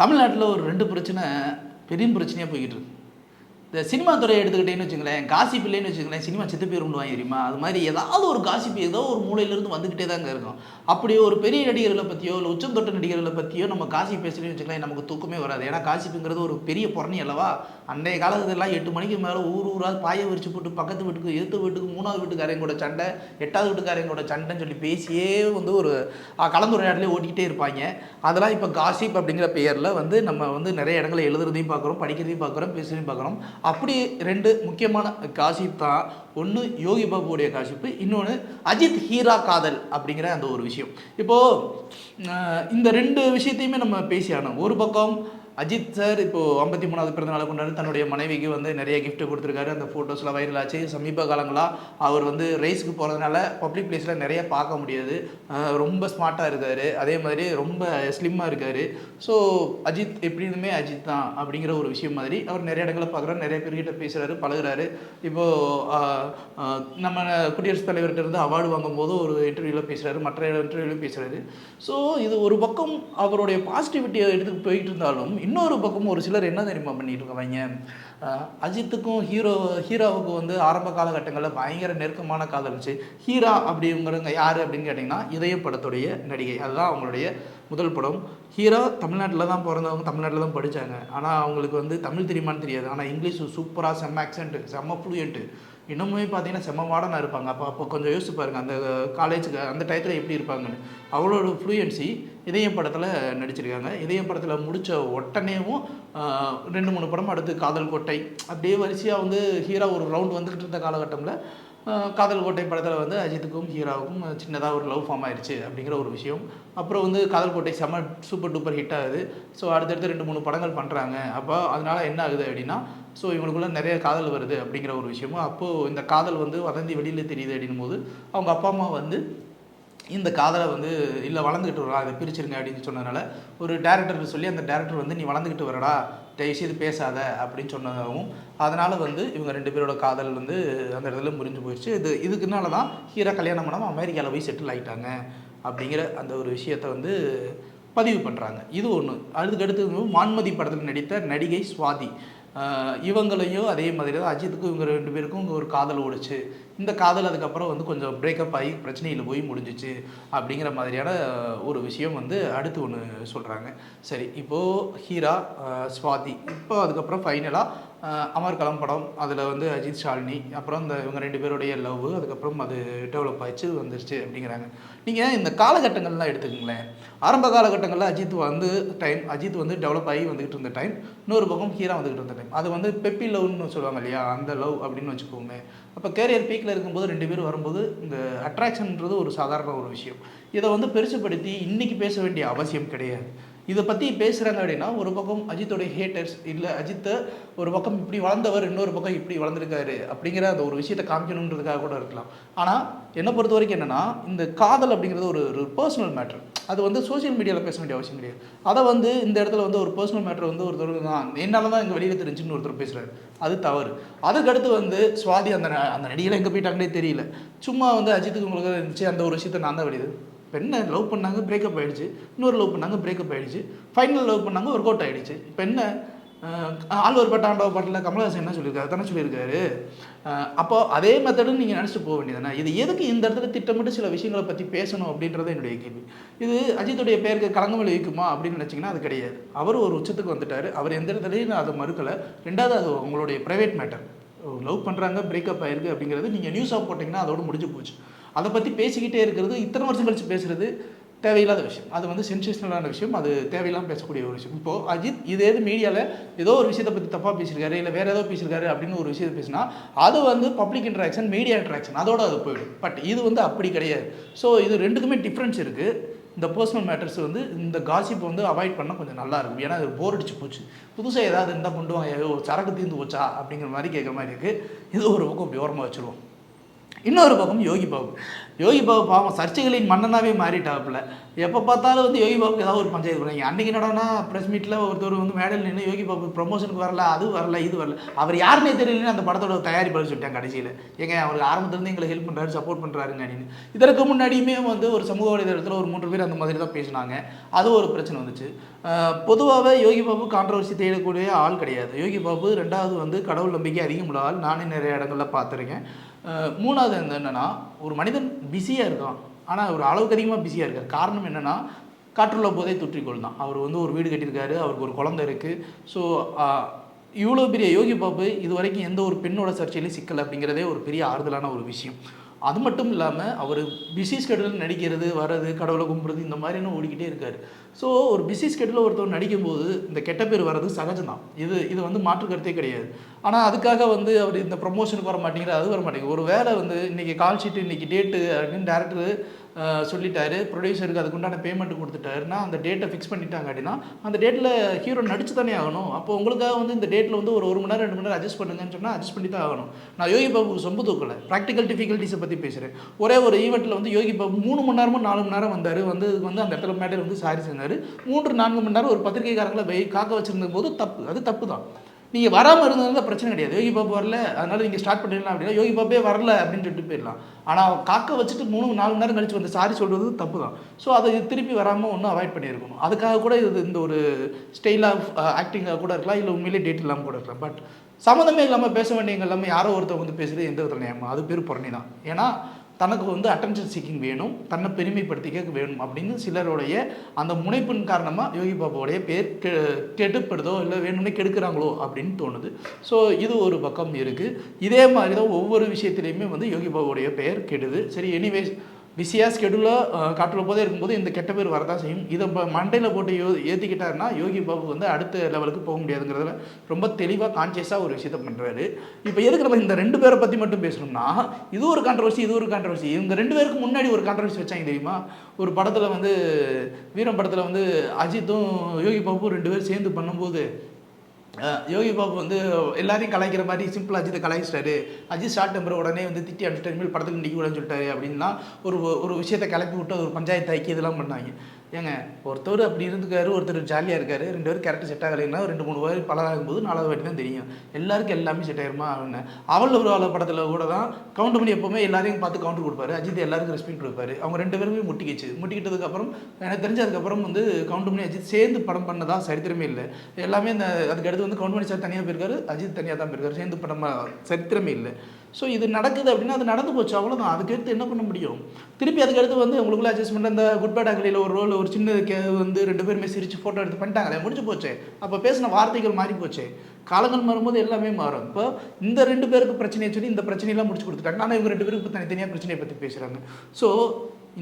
தமிழ்நாட்டில் ஒரு ரெண்டு பிரச்சனை பெரிய பிரச்சனையாக போய்கிட்டு இருக்கு. இந்த சினிமா துறையை எடுத்துக்கிட்டேன்னு வச்சுங்களேன் காசிப் இல்லைன்னு வச்சுங்களேன் சினிமா செத்து பேருண்டுவாங்க தெரியுமா? அது மாதிரி ஏதாவது ஒரு காசிப் ஏதோ ஒரு மூலையிலேருந்து வந்துக்கிட்டே தாங்க இருக்கும். அப்படி ஒரு பெரிய நடிகர்களை பற்றியோ இல்லை உச்சம் தொட்ட நடிகர்களை பற்றியோ நம்ம காசி பேசுகிறேன்னு வச்சுக்கலாம் நமக்கு தூக்கமே வராது. ஏன்னா காசிப்புங்கிறது ஒரு பெரிய புறணி அல்லவா? அன்றைய காலத்துலலாம் எட்டு மணிக்கு மேலே ஊர் ஊராக பாயை விரிச்சு போட்டு பக்கத்து வீட்டுக்கு எதிர்த்து வீட்டுக்கு மூணாவது வீட்டுக்காரங்க கூட சண்டை எட்டாவது வீட்டுக்காரங்க கூட சண்டைன்னு சொல்லி பேசியே வந்து ஒரு கலந்துரையாடலே ஓட்டிக்கிட்டே இருப்பாங்க. அதெல்லாம் இப்போ காசிப் அப்படிங்கிற பெயரில் வந்து நம்ம வந்து நிறைய இடங்களை எழுதுறதையும் பார்க்குறோம் படிக்கிறதையும் பார்க்குறோம் பேசுறதையும் பார்க்குறோம். அப்படி ரெண்டு முக்கியமான காசிப் தான் ஒன்று யோகி பாபுடைய காசிப்பு இன்னொன்று அஜித் ஹீரா காதல் அப்படிங்கிற அந்த ஒரு விஷயம். இப்போது இந்த ரெண்டு விஷயத்தையுமே நம்ம பேசி ஒரு பக்கம் அஜித் சார் இப்போது ஐம்பத்தி மூணாவது பிறந்தநாளை கொண்டாடி தன்னுடைய மனைவிக்கு வந்து நிறைய கிஃப்ட் கொடுத்துருக்காரு. அந்த ஃபோட்டோஸ்லாம் வைரல் ஆச்சு. சமீப காலங்களாக அவர் வந்து ரேஸுக்கு போகிறதுனால பப்ளிக் பிளேஸில் நிறைய பார்க்க முடியாது. ரொம்ப ஸ்மார்ட்டாக இருக்கார். அதே மாதிரி ரொம்ப ஸ்லிம்மாக இருக்கார். ஸோ அஜித் எப்படியுமே அஜித் தான் அப்படிங்கிற ஒரு விஷயம் மாதிரி அவர் நிறைய இடங்களை பார்க்குறாரு. நிறைய பேர்கிட்ட பேசுகிறாரு பழகுறாரு. இப்போது நம்ம குடியரசுத் தலைவர்கிட்ட இருந்து அவார்டு வாங்கும்போது ஒரு இன்டர்வியூவில் பேசுகிறாரு மற்ற இன்டர்வியூவிலும் பேசுகிறாரு ஸோ இது ஒரு பக்கம் அவருடைய பாசிட்டிவிட்டியை எடுத்து போயிட்டு இருந்தாலும் இன்னொரு பக்கம் ஒரு சிலர் என்ன தெரியுமா பண்ணிட்டு இருக்காங்க அஜித்துக்கும் ஹீரோ ஹீரோவுக்கும் வந்து ஆரம்ப காலகட்டங்களில் பயங்கர நெருக்கமான காதல் இருந்துச்சு. ஹீரா அப்படிங்கிறவங்க யார் அப்படின்னு கேட்டிங்கன்னா இதய படத்துடைய நடிகை. அதுதான் அவங்களுடைய முதல் படம். ஹீரோ தமிழ்நாட்டில் தான் பிறந்தவங்க தமிழ்நாட்டில் தான் படித்தாங்க ஆனால் அவங்களுக்கு வந்து தமிழ் தெரியுமான்னு தெரியாது. ஆனால் இங்கிலீஷ் சூப்பராக செம்ம ஆக்சென்ட்டு செம்ம ஃப்ளூயண்ட்டு இன்னுமே பார்த்தீங்கன்னா செம்ம மாடனாக இருப்பாங்க. அப்போ அப்போ கொஞ்சம் யோசிச்சு பாருங்க அந்த காலேஜுக்கு அந்த டயத்தில் எப்படி இருப்பாங்கன்னு. அவளோட ஃப்ளூயன்சி இதயம் படத்தில் நடிச்சிருக்காங்க. இதயம் படத்தில் முடித்த உடனேவும் ரெண்டு மூணு படம் அடுத்து காதல் கோட்டை. அப்படியே வரிசையாக வந்து ஹீரோ ஒரு ரவுண்ட் வந்துக்கிட்டு இருந்த காலகட்டத்தில் காதல் கோட்டை படத்தில் வந்து அஜித்துக்கும் ஹீராவுக்கும் சின்னதாக ஒரு லவ் ஃபார்ம் ஆயிடுச்சு அப்படிங்கிற ஒரு விஷயம். அப்புறம் வந்து காதல் கோட்டை செம சூப்பர் டூப்பர் ஹிட் ஆகுது. ஸோ அடுத்தடுத்து ரெண்டு மூணு படங்கள் பண்ணுறாங்க அப்போ அதனால் என்ன ஆகுது அப்படின்னா ஸோ இவங்களுக்குள்ள நிறைய காதல் வருது அப்படிங்கிற ஒரு விஷயமும் அப்போது இந்த காதல் வந்து வதந்தி வெளியில் தெரியுது அப்படின்னும் போது அவங்க அப்பா அம்மா வந்து இந்த காதலை வந்து இல்லை வளர்ந்துக்கிட்டு வரா அதை பிரிச்சிருங்க அப்படின்னு சொன்னதுனால ஒரு டேரக்டர் சொல்லி அந்த டேரக்டர் வந்து நீ வளர்ந்துக்கிட்டு வரடா தயவுசெய்து பேசாத அப்படின்னு சொன்னதாகவும் அதனால் வந்து இவங்க ரெண்டு பேரோட காதல் வந்து அந்த இடத்துல முறிஞ்சு போயிடுச்சு இது இதுக்குனால தான் ஹீரோ கல்யாணம் பண்ணாமல் அமெரிக்காவில் போய் செட்டில் ஆகிட்டாங்க அப்படிங்கிற அந்த ஒரு விஷயத்தை வந்து பதிவு பண்ணுறாங்க இது ஒன்று அதுக்கடுத்து மான்மதி படத்தில் நடித்த நடிகை சுவாதி. இவங்களையும் அதே மாதிரி தான் அஜித்துக்கும் இவங்க ரெண்டு பேருக்கும் இங்கே ஒரு காதல் ஓடிச்சு. இந்த காதல் அதுக்கப்புறம் வந்து கொஞ்சம் பிரேக்கப் ஆகி பிரச்சனையில் போய் முடிஞ்சிச்சு அப்படிங்கிற மாதிரியான ஒரு விஷயம் வந்து அடுத்து ஒன்று சொல்கிறாங்க சரி இப்போது ஹீரா ஸ்வாதி இப்போ அதுக்கப்புறம் ஃபைனலாக அமர்கலம் படம் அதில் வந்து அஜித் ஷாலினி அப்புறம் இந்த இவங்க ரெண்டு பேருடைய லவ் அதுக்கப்புறம் அது டெவலப் ஆயிடுச்சு வந்துருச்சு அப்படிங்கிறாங்க. நீங்கள் இந்த காலகட்டங்கள்லாம் எடுத்துக்கங்களேன். ஆரம்ப காலகட்டங்களில் அஜித் வந்து டைம் அஜித் வந்து டெவலப் ஆகி வந்துக்கிட்டு இருந்த டைம் இன்னொரு பக்கம் ஹீரா வந்துக்கிட்டு இருந்த டைம் அது வந்து பெப்பி லவ்னு சொல்லுவாங்க இல்லையா? அந்த லவ் அப்படின்னு வச்சுக்கோங்க அப்போ கேரியர் பீக்கில் இருக்கும்போது ரெண்டு பேரும் வரும்போது இந்த அட்ராக்ஷன்ன்றது ஒரு சாதாரண ஒரு விஷயம். இதை வந்து பெருசுப்படுத்தி இன்றைக்கி பேச வேண்டிய அவசியம் கிடையாது. இதை பற்றி பேசுகிறாங்க அப்படின்னா ஒரு பக்கம் அஜித்தோடைய ஹேட்டர்ஸ் இல்லை அஜித்தை ஒரு பக்கம் இப்படி வளர்ந்தவர் இன்னொரு பக்கம் இப்படி வளர்ந்துருக்காரு அப்படிங்கிற அந்த ஒரு விஷயத்தை காமிக்கணுன்றதுக்காக கூட இருக்கலாம். ஆனால் என்னை பொறுத்த வரைக்கும் என்னென்னா இந்த காதல் அப்படிங்கிறது ஒரு ஒரு பர்சனல் மேட்ரு அது வந்து சோஷியல் மீடியாவில் பேச வேண்டிய அவசியம் கிடையாது. அதை வந்து இந்த இடத்துல வந்து ஒரு பர்சனல் மேட்ரு வந்து ஒருத்தர் தான் என்னால் தான் எங்கள் வெளியில் தெரிஞ்சுன்னு ஒருத்தர் பேசுகிறாரு அது தவறு. அதுக்கடுத்து வந்து சுவாதி அந்த அந்த நடிகையில் எங்கே போயிட்டாங்கன்னே தெரியல. சும்மா வந்து அஜித்துக்கு உங்களுக்கு இருந்துச்சு அந்த ஒரு விஷயத்தை நான் தான் வெளியுது பெண்ணை லவ் பண்ணாங்க பிரேக்கப் ஆகிடுச்சு இன்னொரு லவ் பண்ணாங்க பிரேக்கப் ஆகிடுச்சு ஃபைனல் லவ் பண்ணாங்க ஒர்க் அவுட் ஆயிடுச்சு இப்போ என்ன அஹ், ஆழ்வார் பட்ட பாட்டில் கமலஹாசன் என்ன சொல்லியிருக்காரு? தானே சொல்லியிருக்காரு. அப்போ அதே மெத்தடுன்னு நீங்கள் நினச்சிட்டு போக வேண்டியதானே இது எதுக்கு இந்த இடத்துல திட்டமிட்டு சில விஷயங்களை பற்றி பேசணும் அப்படின்றது என்னுடைய கேள்வி. இது அஜித்துடைய பேருக்கு களங்கம் விளைவிக்குமா அப்படின்னு நினச்சிங்கன்னா அது கிடையாது. அவர் ஒரு உச்சத்துக்கு வந்துட்டார். அவர் எந்த இடத்துலையும் அதை மறுக்கலை. ரெண்டாவது அது உங்களுடைய ப்ரைவேட் மேட்டர் லவ் பண்ணுறாங்க பிரேக்கப் ஆயிருக்கு அப்படிங்கிறது நீங்கள் நியூஸாக போட்டிங்கன்னா அதோட முடிஞ்சு போச்சு. அதை பற்றி பேசிக்கிட்டே இருக்கிறது இத்தனை வருஷம் கழிச்சு பேசுறது தேவையில்லாத விஷயம். அது வந்து சென்சேஷனலான விஷயம். அது தேவையில்லாமல் பேசக்கூடிய ஒரு விஷயம். இப்போது அஜித் இது எது மீடியாவில் ஏதோ ஒரு விஷயத்தை பற்றி தப்பாக பேசியிருக்காரு இல்லை வேறு ஏதோ பேசியிருக்காரு அப்படின்னு ஒரு விஷயத்தை பேசினா அது வந்து பப்ளிக் இன்ட்ராக்ஷன் மீடியா இன்ட்ராக்ஷன் அதோட அது போயிடும். பட் இது வந்து அப்படி கிடையாது. ஸோ இது ரெண்டுக்குமே டிஃப்ரென்ஸ் இருக்குது இந்த பர்சனல் மேட்டர்ஸ் வந்து இந்த காசிப் வந்து அவாய்ட் பண்ணால் கொஞ்சம் நல்லா இருக்கும். ஏன்னா அது போர் அடிச்சு போச்சு. புதுசாக ஏதாவது இருந்தால் கொண்டு வாங்க. சரக்கு தீர்ந்து போச்சா அப்படிங்கிற மாதிரி கேட்குற மாதிரி இருக்குது இது ஒரு பக்கம் இப்படி ஓரமாக வச்சுருவோம். இன்னொரு பக்கம் யோகி பாபு. யோகி பாபு பாவம் சர்ச்சைகளின் மன்னனாகவே மாறிட்டாப்புல. எப்போ பார்த்தாலும் வந்து யோகி பாபுக்கு ஏதாவது ஒரு பஞ்சாயத்து பண்ணுறாங்க அன்றைக்கி நடனா ப்ரெஸ் மீட்டில் ஒருத்தர் வந்து மேடையில் நின்று யோகி பாபு ப்ரொமோஷனுக்கு வரல அது வரல இது வரல. அவர் யாருன்னே தெரியலன்னு அந்த படத்தோட தயாரிப்பாளர் சொல்லிட்டாங்க கடைசியில். ஏங்க அவர் ஆரம்பத்துலேருந்து எங்களை ஹெல்ப் பண்ணுறாரு சப்போர்ட் பண்ணுறாருன்னு நினைவு இதற்கு முன்னாடியுமே வந்து ஒரு சமூக வலைதளத்தில் ஒரு மூன்று பேர் அந்த மாதிரி தான் பேசினாங்க. அது ஒரு பிரச்சனை வந்துச்சு. பொதுவாகவே யோகி பாபு கான்ட்ரவர்சி தேடக்கூடிய ஆள் கிடையாது. யோகி பாபு ரெண்டாவது வந்து கடவுள் நம்பிக்கை அதிகமுள்ள ஆள். நானே நிறைய இடங்களில் பார்த்துருக்கேன். மூணாவது என்னென்னா ஒரு மனிதன் பிஸியாக இருக்கான். ஆனால் ஒரு அளவுக்கு அதிகமாக பிஸியாக இருக்கார். காரணம் என்னென்னா காற்றுள்ள போதே தொற்றிக்கொள் தான். அவர் வந்து ஒரு வீடு கட்டியிருக்காரு அவருக்கு ஒரு குழந்தை இருக்குது ஸோ இவ்வளோ பெரிய யோகி பாபு இது வரைக்கும் எந்த ஒரு பெண்ணோட சர்ச்சையிலையும் சிக்கல் அப்படிங்கிறதே ஒரு பெரிய ஆறுதலான ஒரு விஷயம். அது மட்டும் இல்லாமல் அவர் பிஸி ஸ்கெடியூல் நடிக்கிறது வர்றது கடவுளை கும்பிட்றது இந்த மாதிரின்னு ஓடிக்கிட்டே இருக்கார். ஸோ ஒரு பிஸி ஸ்கெடியூலில் ஒருத்தர் நடிக்கும்போது இந்த கெட்ட பேர் வர்றது சகஜம்தான். இது இது வந்து மாற்று கருத்தே கிடையாது. ஆனால் அதுக்காக வந்து அவர் இந்த ப்ரொமோஷனுக்கு வர மாட்டேங்கிறது அது வர மாட்டேங்குது. ஒரு வேலை வந்து இன்றைக்கி கால் ஷீட்டு இன்றைக்கி டேட்டு அப்படின்னு டேரக்டர் சொல்லிட்டாரு. ப்ரொடியூசருக்கு அதுக்குண்டான பேமெண்ட் கொடுத்துட்டாருன்னா அந்த டேட்டை ஃபிக்ஸ் பண்ணிட்டாங்க அப்படின்னா அந்த டேட்டில் ஹீரோ நடிச்சு தானே ஆகணும். அப்போ உங்களுக்காக வந்து இந்த டேட்டில் வந்து ஒரு ஒரு மணி நேரம் ரெண்டு மணி நேரம் அட்ஜஸ்ட் பண்ணுங்கன்னு சொன்னால் அட்ஜஸ்ட் பண்ணி தான் ஆகணும். நான் யோகி பாபுக்கு சொம்பு தூக்கல. ப்ராக்டிக்கல் டிஃபிகல்ட்டிஸை பற்றி பேசுகிறேன் ஒரே ஒரு ஈவெண்ட்டில் வந்து யோகி பாபு மூணு மணி நேரமும் நாலு மணி நேரம் வந்தார். வந்து வந்து அந்த இடத்துல மேடையில் வந்து சாரி செஞ்சார் மூன்று நான்கு மணி நேரம் ஒரு பத்திரிகைக்காரங்களை வெய் காக்க வச்சுருந்த போது தப்பு. அது தப்பு தான் நீங்கள் வராமல் இருந்ததுனால பிரச்சனை கிடையாது. யோகி பாபு வரல அதனால நீங்கள் ஸ்டார்ட் பண்ணிடலாம் அப்படின்னா யோகி பாபே வரல அப்படின்னு சொல்லிட்டு போயிடலாம். ஆனால் காக்க வச்சுட்டு மூணு நாலு மணி நேரம் கழிச்சு வந்து சாரி சொல்கிறது தப்பு தான் ஸோ அதை திருப்பி வராமல் ஒன்றும் அவாய்ட் பண்ணியிருக்கணும். அதுக்காக கூட இது இந்த ஒரு ஸ்டைல் ஆஃப் ஆக்டிங்காக கூட இருக்கலாம் இல்லை உண்மையிலே டேட் இல்லாமல் கூட இருக்கலாம். பட் சம்மந்தமே இல்லாமல் பேச வேண்டியவங்க எல்லாமே யாரோ ஒருத்தர் வந்து பேசுகிறது எந்த விதத்தில் நியாயமா அது பேர் புறணி தான். ஏன்னா தனக்கு வந்து அட்டென்ஷன் சீக்கிங் வேணும் தன்னை பெருமைப்படுத்திக்க வேணும் அப்படின்னு சிலருடைய அந்த முனைப்பின் காரணமாக யோகி பாபாவுடைய பேர் கெ கெடுப்படுதோ இல்லை வேணும்னே கெடுக்கிறாங்களோ அப்படின்னு தோணுது. ஸோ இது ஒரு பக்கம் இருக்குது இதே மாதிரி தான் ஒவ்வொரு விஷயத்துலையுமே வந்து யோகி பாபாவுடைய பெயர் கெடுது. சரி எனிவேஸ் பிஸியாக ஸ்கெடியூலாக காட்டுற போதே இருக்கும்போது இந்த கெட்ட பேர் வரதான் செய்யும். இதை இப்போ மண்டையில் போட்டு யோ ஏற்றிக்கிட்டாருன்னா யோகி பாபு வந்து அடுத்த லெவலுக்கு போக முடியாதுங்கிறதுல ரொம்ப தெளிவாக கான்சியஸாக ஒரு விஷயத்த பண்ணுறாரு இப்போ எதுக்கு நம்ம இந்த ரெண்டு பேரை பற்றி மட்டும் பேசணும்னா இது ஒரு கான்ட்ரவர்சி இது ஒரு கான்ட்ரவர்சி இவங்க ரெண்டு பேருக்கு முன்னாடி ஒரு கான்ட்ரவர்சி வச்சாங்க தெரியுமா? ஒரு படத்தில் வந்து வீரம் படத்தில் வந்து அஜித்தும் யோகி பாபும் ரெண்டு பேரும் சேர்ந்து பண்ணும்போது யோகி பாபு வந்து எல்லாரையும் கலாய்க்கிற மாதிரி சிம்பிள் அஜித்தை கலாய்ச்சிட்டாரு. அஜித் ஷார்ட் நம்பர் உடனே வந்து திட்டி அடிச்சிட்டு இனிமேல் படத்துக்கு நிற்க கூடாதுன்னு சொல்லிட்டாரு அப்படின்னா ஒரு ஒரு விஷயத்தை கிளப்பி விட்டு ஒரு பஞ்சாயத்து ஐக்கிய இதெல்லாம் பண்ணாங்க. ஏங்க ஒருத்தர் அப்படி இருந்துக்காரு ஒருத்தர் ஜாலியாக இருக்காரு ரெண்டு பேரும் கேரக்டர் செட் ஆகலைன்னா ரெண்டு மூணு பேர் பலராகும் போது நாலாவது வாட்டி தான் தெரியும். எல்லாருக்கும் எல்லாமே செட் ஆயிருமா அவனு அவள் ஒரு ஆள படத்தில் கூட தான் கவுண்ட் பண்ணி எப்போவுமே எல்லாரையும் பார்த்து கவுண்டர் கொடுப்பாரு. அஜித் எல்லாருக்கும் ரெஸ்பெக்ட் கொடுப்பாரு. அவங்க ரெண்டு பேருமே முட்டிக்கிச்சு முட்டிக்கிட்டதுக்கப்புறம் எனக்கு தெரிஞ்சதுக்கப்புறம் வந்து கவுண்ட் பண்ணி அஜித் சேர்ந்து படம் பண்ணதா சரித்திரமே இல்லை. எல்லாமே இந்த அதுக்கு அடுத்து வந்து கவுண்ட் பண்ணி சார் தனியாக போயிருக்காரு அஜித் தனியாக தான் போயிருக்காரு. சேர்ந்து படம் சரித்திரமே இல்லை. ஸோ இது நடக்குது அப்படின்னா அது நடந்து போச்சு அவ்வளோதான் அதுக்கடுத்து என்ன பண்ண முடியும்? திருப்பி அதுக்கடுத்து வந்து உங்களுக்குள்ள அட்ஜஸ்ட்மெண்ட் அந்த குட் பேட் அகலியில் ஒரு ரோல் ஒரு சின்ன கே வந்து ரெண்டு பேருமே சிரித்து ஃபோட்டோ எடுத்து பண்ணிட்டாங்களே முடிஞ்சு போச்சே. அப்போ பேசின வார்த்தைகள் மாறி போச்சு. காலங்கள் மாறும்போது எல்லாமே மாறும். இப்போ இந்த ரெண்டு பேருக்கு பிரச்சனையை சொல்லி இந்த பிரச்சனையெல்லாம் முடிச்சு கொடுத்துட்டாங்க. ஆனால் இவங்க ரெண்டு பேருக்கு தனித்தனியாக பிரச்சனையை பற்றி பேசுகிறாங்க ஸோ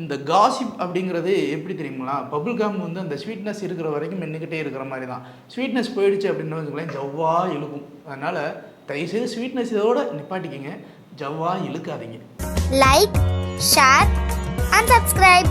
இந்த காசிப் அப்படிங்கிறது எப்படி தெரியுங்களா? பபுள் கம் வந்து அந்த ஸ்வீட்னஸ் இருக்கிற வரைக்கும் நின்றுக்கிட்டே இருக்கிற மாதிரி தான் ஸ்வீட்னஸ் போயிடுச்சு அப்படின்னு வச்சுக்கோங்களேன் ஜவ்வா இழுக்கும். அதனால் தயவுசெய்து ஸ்வீட்னஸ் இதோட நிப்பாட்டிக்கிங்க. ஜவ்வா இழுக்காதீங்க. Like share and subscribe